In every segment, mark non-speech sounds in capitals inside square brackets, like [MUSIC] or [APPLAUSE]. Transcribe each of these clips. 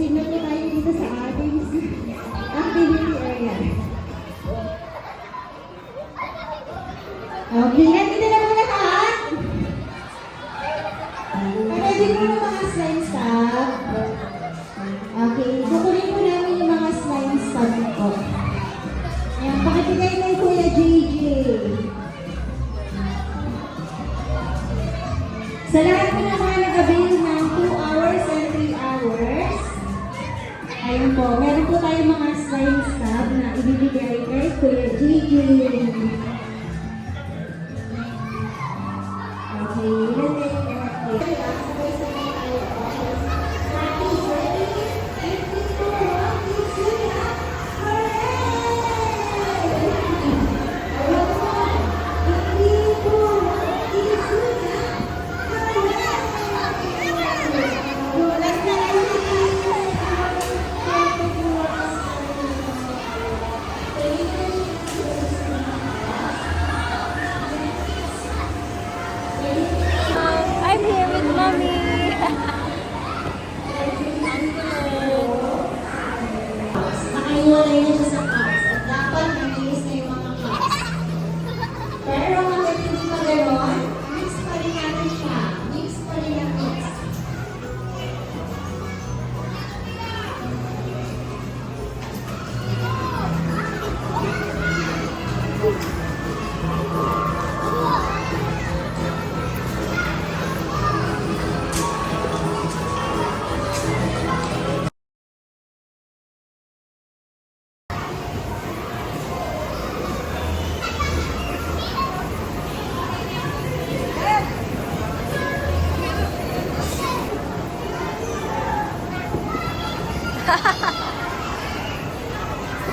Signal na tayo dito sa ating activity area. Okay, nandito na muna lahat. Ready mo na mga slime stuff. Okay, kukunin po namin yung mga slime stuff ko. Ayan, pakibigay kay Kuya JJ. Sa lahat po ng mga nag-avail ng ayun po, meron po tayo mga slime stuff na ibibigay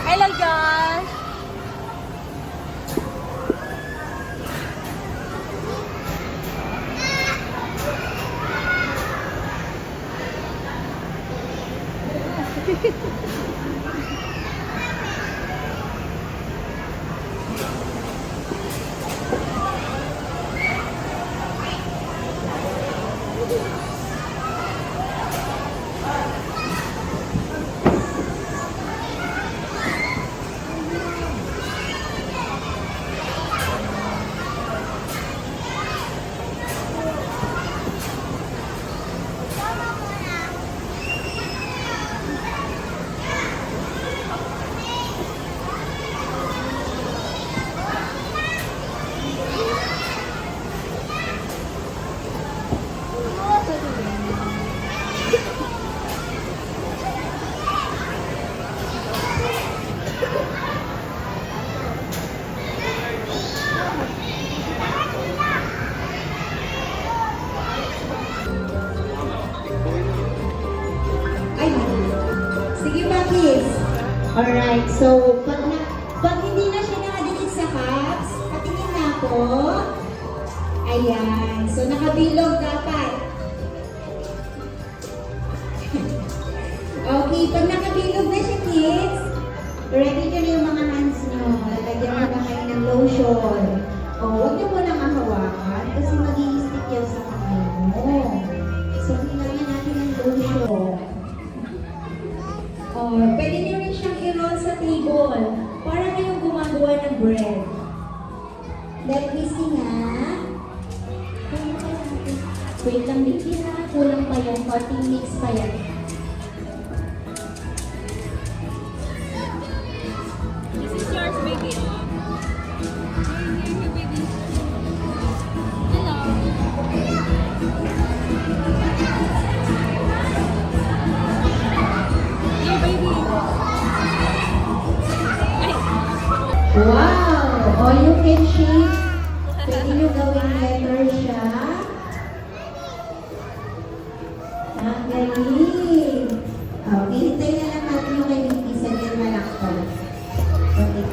Hello, Josh. [LAUGHS] Alright, so, pag, na, pag hindi na siya nakadikit sa cups, patingin na ako. Ayan, so nakabilog dapat. [LAUGHS] okay, pag nakabilog na siya, kids, ready nyo na yung mga hands nyo. Lalagyan mo na kayo ng lotion. O, huwag nyo mo lang hawakan kasi mag-i-stick yan sa kamay mo. So, hinagyan natin ng lotion. Bread. Nga. Kulang pa natin. Wait lang, baby ha. Kulang pa yan. Konting mix pa yan. Wow! All you can shape. Pwede nyo gawing letter siya. Ang galing. Oh, okay, hintay na lang natin yung kay Vicky. Sagyan na lang ko. Okay.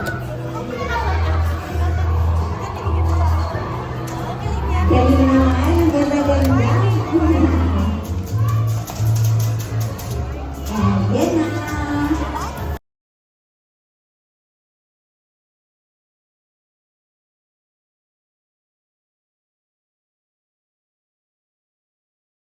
Galing